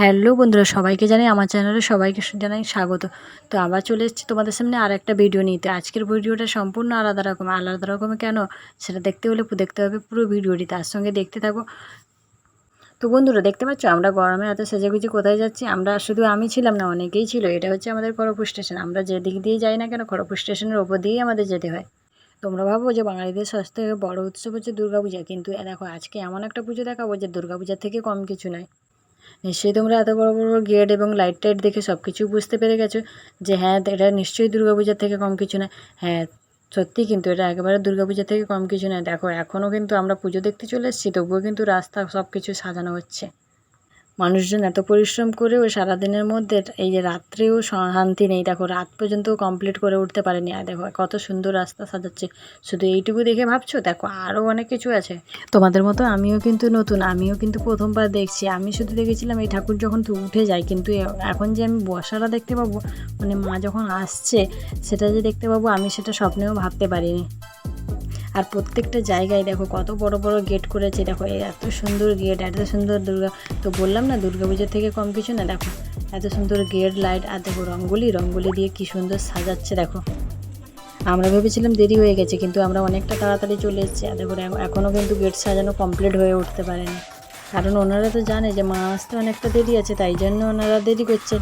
Hello বন্ধুরা, সবাইকে জানাই, আমার চ্যানেলে সবাইকে জানাই স্বাগত। তো আবার চলে এসেছি তোমাদের সামনে আর একটা ভিডিও নিতে। আজকের ভিডিওটা সম্পূর্ণ আলাদা রকম। আলাদা রকম কেন? সেটা দেখতে হলে দেখতে হবে পুরো ভিডিওটি। তার সঙ্গে দেখতে থাকো। তো বন্ধুরা, দেখতে পাচ্ছ? আমরা গরমে এত সেজেগুজি কোথায় যাচ্ছি? আমরা শুধু আমি ছিলাম না, অনেকেই ছিল। এটা হচ্ছে আমাদের খড়গপুর স্টেশন। আমরা যে দিক দিয়ে যাই না কেন, খড়গপুর স্টেশনের ওপর দিয়েই আমাদের যেতে হয়। তোমরা ভাবো যে বাঙালিদের সবথেকে বড় উৎসব হচ্ছে দুর্গাপূজা। কিন্তু দেখো, আজকে এমন একটা পুজো দেখাবো যে দুর্গাপূজার থেকে কম কিছু নয়। নিশ্চয়ই তোমরা এত বড় বড় গেট এবং লাইট টাইট দেখে সব কিছু বুঝতে পেরে গেছো যে হ্যাঁ এটা নিশ্চয়ই দুর্গাপূজার থেকে কম কিছু না। হ্যাঁ সত্যি কিন্তু এটা একেবারে দুর্গাপূজা থেকে কম কিছু না। দেখো এখনও কিন্তু আমরা পুজো দেখতে চলে এসেছি, তবুও কিন্তু রাস্তা সব কিছু সাজানো হচ্ছে। মানুষজন এত পরিশ্রম করেও সারাদিনের মধ্যে এই যে রাত্রেও শান্তি নেই। দেখো, রাত পর্যন্ত কমপ্লিট করে উঠতে পারেনি। আর দেখো, কত সুন্দর রাস্তা সাজাচ্ছে। শুধু এইটুকু দেখে ভাবছ? দেখো আরও অনেক কিছু আছে। তোমাদের মতো আমিও কিন্তু নতুন। আমিও কিন্তু প্রথমবার দেখছি। আমি শুধু দেখেছিলাম এই ঠাকুর যখন উঠে যায়, কিন্তু এখন যে আমি বসাটা দেখতে পাবো মানে মা যখন আসছে, সেটা যে দেখতে পাবো, আমি সেটা স্বপ্নেও ভাবতে পারিনি। আর প্রত্যেকটা জায়গায় দেখো কত বড় বড় গেট করেছে, দেখো এত সুন্দর গেট এত সুন্দর দুর্গা। তো বললাম না দুর্গা পুজোর থেকে কম কিছু না, দেখো, এত সুন্দর গেট লাইট আর দেখো রঙ্গোলি রঙ্গোলি দিয়ে কি সুন্দর সাজাচ্ছে, দেখো। আমরা ভেবেছিলাম দেরি হয়ে গেছে, কিন্তু আমরা অনেকটা তাড়াতাড়ি চলে এসেছি, আর দেখো এখনও কিন্তু গেট সাজানো কমপ্লিট হয়ে উঠতে পারেনি। কারণ ওনারা তো জানে যে মা আসতে অনেকটা দেরি আছে, তাই জন্য ওনারা দেরি করছে।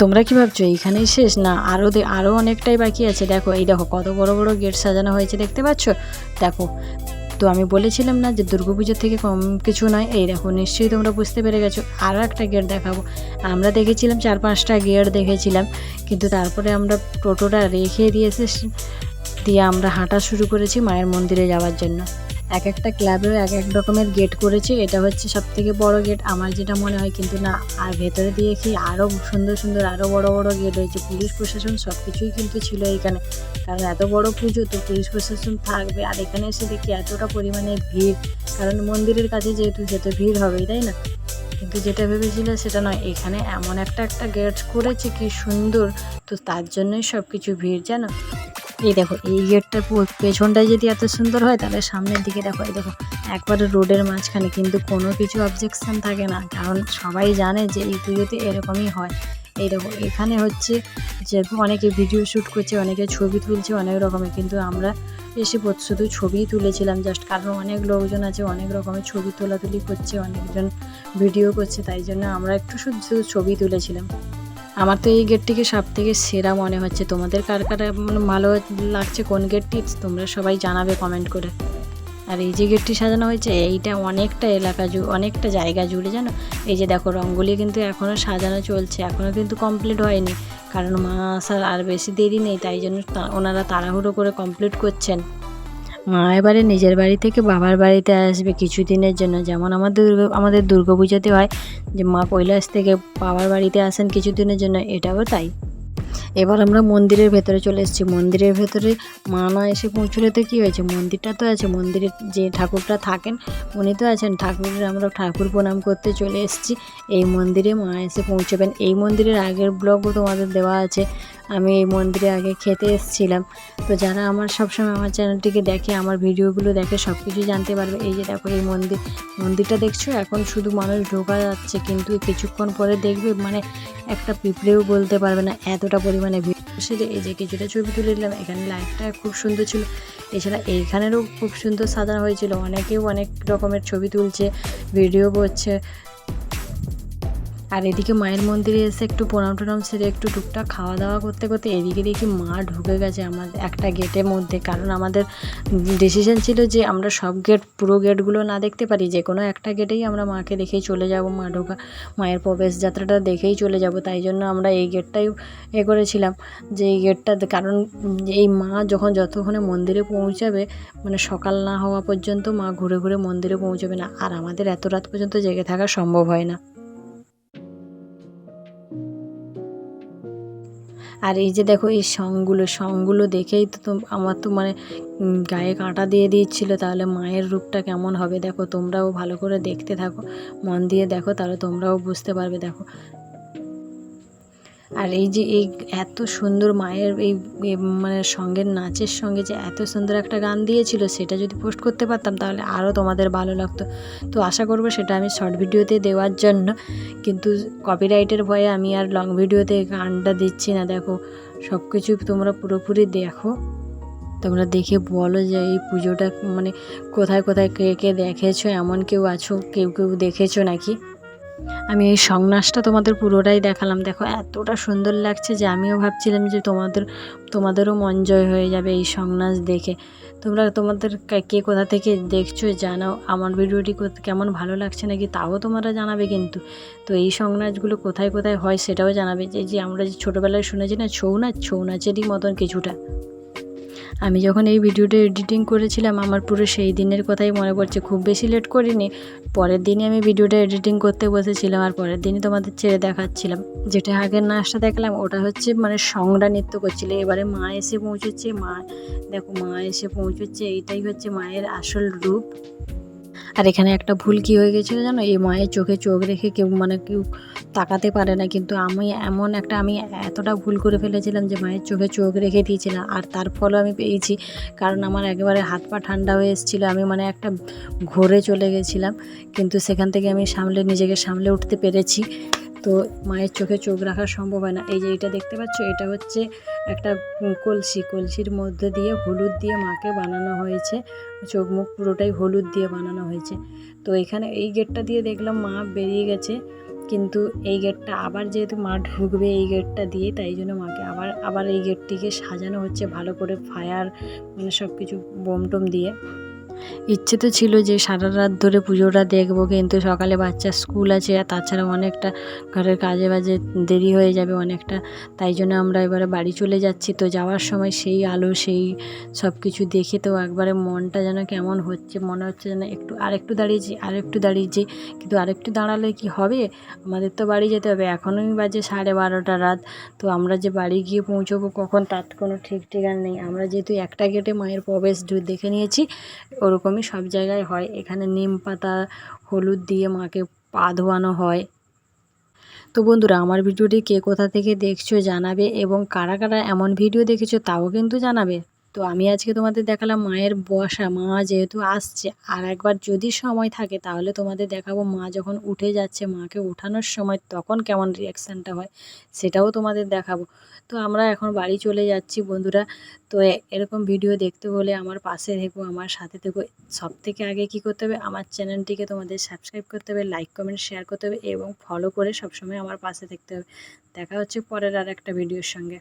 তোমরা কি ভাবছ, এইখানেই শেষ? না আরও আরও অনেকটাই বাকি আছে। দেখো, এই দেখো, কত বড় বড় গেট সাজানো হয়েছে, দেখতে পাচ্ছ? দেখো, তো আমি বলেছিলাম না যে দুর্গাপুজোর থেকে কম কিছু নয়। এই দেখো, নিশ্চয়ই তোমরা বুঝতে পেরে গেছো। আরও একটা গেট দেখাবো। আমরা দেখেছিলাম চার পাঁচটা গেট দেখেছিলাম, কিন্তু তারপরে আমরা টোটোটা রেখে দিয়েছে দিয়ে আমরা হাঁটা শুরু করেছি মায়ের মন্দিরে যাওয়ার জন্য। এক একটা ক্লাবেও এক এক রকমের গেট করেছে। এটা হচ্ছে সব থেকে বড় গেট আমার যেটা মনে হয়, কিন্তু না, আর ভেতরে দিয়ে কি আরও সুন্দর সুন্দর আরও বড় বড় গেট হয়েছে পুলিশ প্রশাসন সব কিছুই কিন্তু ছিল এখানে। কারণ এত বড় পুজো তো পুলিশ প্রশাসন থাকবে। আর এখানে এসে দেখি এতটা পরিমাণে ভিড়। কারণ মন্দিরের কাছে যেহেতু যেতে ভিড় হবেই, তাই না? কিন্তু যেটা ভেবেছিল সেটা নয়। এখানে এমন একটা একটা গেট করেছে কি সুন্দর। তো তার জন্যই সব কিছু ভিড়, জানো? এই দেখো, এই গেটটার পেছনটায় যদি এত সুন্দর হয়, তাহলে সামনের দিকে দেখো, এই দেখো, একবারে রোডের মাঝখানে, কিন্তু কোনো কিছু অবজেকশন থাকে না, কারণ সবাই জানে যে এই পুজোতে এরকমই হয়। এই দেখো, এখানে হচ্ছে যে অনেকে ভিডিও শ্যুট করছে, অনেকে ছবি তুলছে, অনেক রকমের, কিন্তু আমরা এসে শুধু ছবিই তুলেছিলাম জাস্ট কারণ অনেক লোকজন আছে, অনেক রকমের ছবি তোলাতুলি করছে, অনেকজন ভিডিও করছে, তাই জন্য আমরা একটু শুধু শুধু ছবি তুলেছিলাম। আমার তো এই গেটটিকে সব থেকে সেরা মনে হচ্ছে। তোমাদের কার কার মানে ভালো লাগছে, কোন গেটটি তোমরা সবাই জানাবে কমেন্ট করে। আর এই যে গেটটি সাজানো হয়েছে, এইটা অনেকটা এলাকা জু, অনেকটা জায়গা জুড়ে জানো? এই যে দেখো, রঙ্গোলি কিন্তু এখনও সাজানো চলছে এখনও কিন্তু কমপ্লিট হয়নি। কারণ মা আসার আর বেশি দেরি নেই, তাই জন্য ওনারা তাড়াহুড়ো করে কমপ্লিট করছেন। মা এবারে নিজের বাড়ি থেকে বাবার বাড়িতে আসবে কিছুদিনের জন্য। যেমন আমাদের দুর্গা- আমাদের দুর্গাপূজাতে হয় যে মা কৈলাস থেকে বাবার বাড়িতে আসেন কিছুদিনের জন্য, এটাও তাই। এবার আমরা মন্দিরের ভেতরে চলে এসেছি। মন্দিরের ভেতরে মা না এসে পৌঁছলে তো কী হয়েছে? মন্দিরটা তো আছে মন্দিরে যে ঠাকুরটা থাকেন, উনি তো আছেন। ঠাকুরের আমরা ঠাকুর প্রণাম করতে চলে এসেছি। এই মন্দিরে মা এসে পৌঁছবেন। এই মন্দিরের আগের ব্লগও তোমাদের দেওয়া আছে। আমি এই মন্দিরে আগে খেতে এসেছিলাম। তো যারা আমার সবসময় আমার চ্যানেলটিকে দেখে, আমার ভিডিওগুলো দেখে সব কিছু জানতে পারবে। এই যে দেখো, এই মন্দির, মন্দিরটা দেখছ? এখন শুধু মানুষ ঢোকা যাচ্ছে, কিন্তু কিছুক্ষণ পরে দেখবে মানে একটা পিঁপড়েও বলতে পারবে না, এতটা পরিমাণে ভিড়। সেটা এই যে কিছুটা ছবি তুলে দিলাম এখানে লাইটটা খুব সুন্দর ছিল। এছাড়া এইখানেরও খুব সুন্দর সাজানো হয়েছিল অনেকেও অনেক রকমের ছবি তুলছে, ভিডিও করছে। আর এদিকে মায়ের মন্দিরে এসে একটু প্রণাম টনাম সেরে একটু টুকটাক খাওয়া দাওয়া করতে করতে এদিকে দেখি মা ঢুকে গেছে আমাদের একটা গেটের মধ্যে। কারণ আমাদের ডিসিশন ছিল যে আমরা সব গেট পুরো গেটগুলো না দেখতে পারি, যে কোনো একটা গেটেই আমরা মাকে দেখেই চলে যাব, মা ঢোকা, মায়ের প্রবেশ যাত্রাটা দেখেই চলে যাব। তাই জন্য আমরা এই গেটটাই এ করেছিলাম। যে এই গেটটা কারণ এই মা যখন যতক্ষণে মন্দিরে পৌঁছাবে মানে সকাল না হওয়া পর্যন্ত মা ঘুরে ঘুরে মন্দিরে পৌঁছাবে না। আর আমাদের এত রাত পর্যন্ত জেগে থাকা সম্ভব হয় না। আর এই যে দেখো, এই সঙগুলো সঙগুলো দেখেই তো আমার তো মানে গায়ে কাঁটা দিয়ে দিচ্ছিল তাহলে মায়ের রূপটা কেমন হবে? দেখো, তোমরাও ভালো করে দেখতে থাকো। মন দিয়ে দেখো, তাহলে তোমরাও বুঝতে পারবে। দেখো আর এই যে এই এত সুন্দর মায়ের এই মানে সঙ্গের নাচের সঙ্গে যে এত সুন্দর একটা গান দিয়েছিল, সেটা যদি পোস্ট করতে পারতাম তাহলে আরও তোমাদের ভালো লাগতো। তো আশা করব সেটা আমি শর্ট ভিডিওতে দেওয়ার জন্য, কিন্তু কপিরাইটের ভয়ে আমি আর লং ভিডিওতে গানটা দিচ্ছি না। দেখো সব কিছু তোমরা পুরোপুরি দেখো। তোমরা দেখে বলো যে এই পুজোটা মানে কোথায় কোথায় কে কে দেখেছ? এমন কেউ আছো? কেউ কেউ দেখেছ নাকি? আমি এই সং নাচটা তোমাদের পুরোটাই দেখালাম। দেখো, এতটা সুন্দর লাগছে যে আমিও ভাবছিলাম যে তোমাদের, তোমাদেরও মন জয় হয়ে যাবে এই সং নাচ দেখে। তোমরা, তোমাদের কে- কোথা থেকে দেখছ জানাও। আমার ভিডিওটি কেমন ভালো লাগছে নাকি তাও তোমরা জানাবে কিন্তু। তো এই সং নাচগুলো কোথায় কোথায় হয় সেটাও জানাবে। যে যে আমরা যে ছোটোবেলায় শুনেছি না, ছৌ নাচ ছৌ নাচেরই মতন কিছুটা। আমি যখন এই ভিডিওটা এডিটিং করেছিলাম, আমার পুরো সেই দিনের কথাই মনে পড়ছে। খুব বেশি লেট করিনি। পরের দিনই আমি ভিডিওটা এডিটিং করতে বসেছিলাম আর পরের দিনই তোমাদের ছেড়ে দেখাচ্ছিলাম। যেটা আগের নাচটা দেখলাম, ওটা হচ্ছে মানে সংরা নৃত্য করছিল। এবারে মা এসে পৌঁছচ্ছে, মা, দেখো মা এসে পৌঁছচ্ছে। এইটাই হচ্ছে মায়ের আসল রূপ। আর এখানে একটা ভুল কি হয়ে গেছিল জানো? এই মায়ের চোখে চোখ রেখে কেউ মানে কেউ তাকাতে পারে না। কিন্তু আমি এমন একটা, আমি এতটা ভুল করে ফেলেছিলাম যে মায়ের চোখে চোখ রেখে দিয়েছিলাম। আর তার ফলও আমি পেয়েছি। কারণ আমার একেবারে হাত পা ঠান্ডা হয়ে এসেছিল। আমি মানে একটা ঘোরে চলে গেছিলাম। কিন্তু সেখান থেকে আমি সামলে, নিজেকে সামলে উঠতে পেরেছি। তো মায়ের চোখে চোখ রাখা সম্ভব হয় না। এই যে এটা দেখতে পাচ্ছ, এটা হচ্ছে একটা কলসি। কলসির মধ্যে দিয়ে হলুদ দিয়ে মাকে বানানো হয়েছে। চোখ মুখ পুরোটাই হলুদ দিয়ে বানানো হয়েছে। তো এখানে এই গেটটা দিয়ে দেখলাম মা বেরিয়ে গেছে, কিন্তু এই গেটটা আবার যেহেতু মা ঢুকবে এই গেটটা দিয়ে, তাই জন্য মাকে আবার আবার এই গেটটিকে সাজানো হচ্ছে ভালো করে ফায়ার মানে সব কিছু বোম টোম দিয়ে। ইচ্ছে তো ছিল যে সারা রাত ধরে পুজোটা দেখব, কিন্তু সকালে বাচ্চার স্কুল আছে আর তাছাড়া অনেকটা ঘরের কাজে বাজে দেরি হয়ে যাবে অনেকটা। তাই জন্য আমরা এবারে বাড়ি চলে যাচ্ছি। তো যাওয়ার সময় সেই আলো, সেই সব কিছু দেখে তো একবারে মনটা যেন কেমন হচ্ছে, মনে হচ্ছে যেন একটু আরেকটু দাঁড়িয়েছি আরেকটু দাঁড়িয়েছি। কিন্তু আরেকটু দাঁড়ালে কি হবে? আমাদের তো বাড়ি যেতে হবে। এখনই বাজে সাড়ে বারোটা রাত। তো আমরা যে বাড়ি গিয়ে পৌঁছবো কখন তার কোনো ঠিক ঠিকান নেই। আমরা যেহেতু একটা গেটে মায়ের প্রবেশ দেখে নিয়েছি। ওরকমই সব জায়গায় হয়। এখানে নিম পাতা, হলুদ দিয়ে মাকে পা ধোয়ানো হয়। তো বন্ধুরা, আমার ভিডিওটি কে কোথা থেকে দেখছ জানাবে এবং কারা কারা এমন ভিডিও দেখেছ তাও কিন্তু জানাবে। তো আমি আজকে তোমাদের দেখালাম মায়ের বসা, মা যেহেতু আসছে, আর একবার যদি সময় থাকে তাহলে তোমাদের দেখাবো মা যখন উঠে যাচ্ছে, মাকে ওঠানোর সময় তখন কেমন রিয়াকশানটা হয় সেটাও তোমাদের দেখাবো। তো আমরা এখন বাড়ি চলে যাচ্ছি বন্ধুরা। তো এরকম ভিডিও দেখতে হলে আমার পাশে থেকো, আমার সাথে থেকো। সব থেকে আগে কি করতে হবে? আমার চ্যানেলটিকে তোমাদের সাবস্ক্রাইব করতে হবে লাইক কমেন্ট শেয়ার করতে হবে এবং ফলো করে সবসময় আমার পাশে থাকতে হবে। দেখা হচ্ছে পরের আর একটা ভিডিওর সঙ্গে।